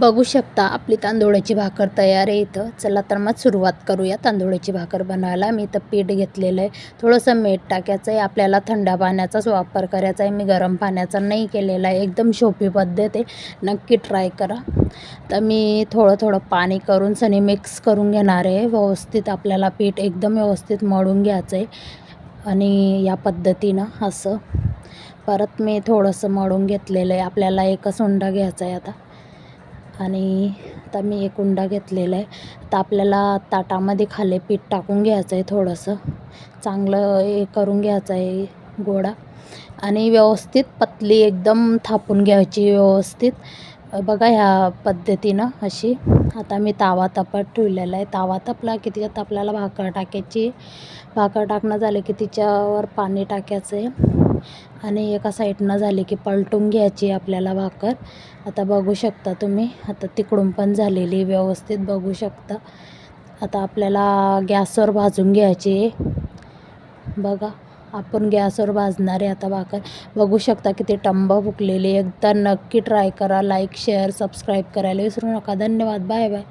बघू शकता आपली तांदूळाची भाकर तयार आहे इथं. चला तर मग सुरुवात करूया तांदूळाची भाकर बनवायला मी इथं पीठ घेतलेलं आहे. थोडंसं मीठ टाकायचं आहे. आपल्याला थंड पाण्याचाच वापर करायचा आहे. मी गरम पाण्याचा नाही केलेला आहे. एकदम सोपी पद्धत आहे. नक्की ट्राय करा. तर मी थोडं थोडं पाणी करून सनी मिक्स करून घेणार आहे. व्यवस्थित आपल्याला पीठ एकदम व्यवस्थित मळून घ्यायचं आहे. आणि या पद्धतीनं असं. परत मी थोडंसं मळून घेतलेलं आहे. आपल्याला एकच उंडा घ्यायचा आहे आता. आणि आता मी एक उंडा घेतलेला आहे. तर आपल्याला ताटामध्ये खाली पीठ टाकून घ्यायचं आहे थोडंसं. चांगलं हे करून घ्यायचं आहे गोळा. आणि व्यवस्थित पतली एकदम थापून घ्यायची व्यवस्थित. बघा ह्या पद्धतीनं अशी. आता मी तावा तापत ठेवलेला आहे. तावा तापला की त्याच्यात आपल्याला भाकर टाकायची. भाकर टाकणं झालं की तिच्यावर पाणी टाकायचं आहे. आणि एका साईडनं झाली की पलटून घ्यायची आपल्याला भाकर. आता बघू शकता तुम्ही आता तिकडून पण झालेली व्यवस्थित बघू शकता. आता आपल्याला गॅसवर भाजून घ्यायची बघा आपण गॅसवर भाजणार आहे आता भाकर. बघू शकता किती टंब फुकलेली एकदा नक्की ट्राय करा लाईक शेअर सबस्क्राईब करायला विसरू नका. धन्यवाद. Bye bye.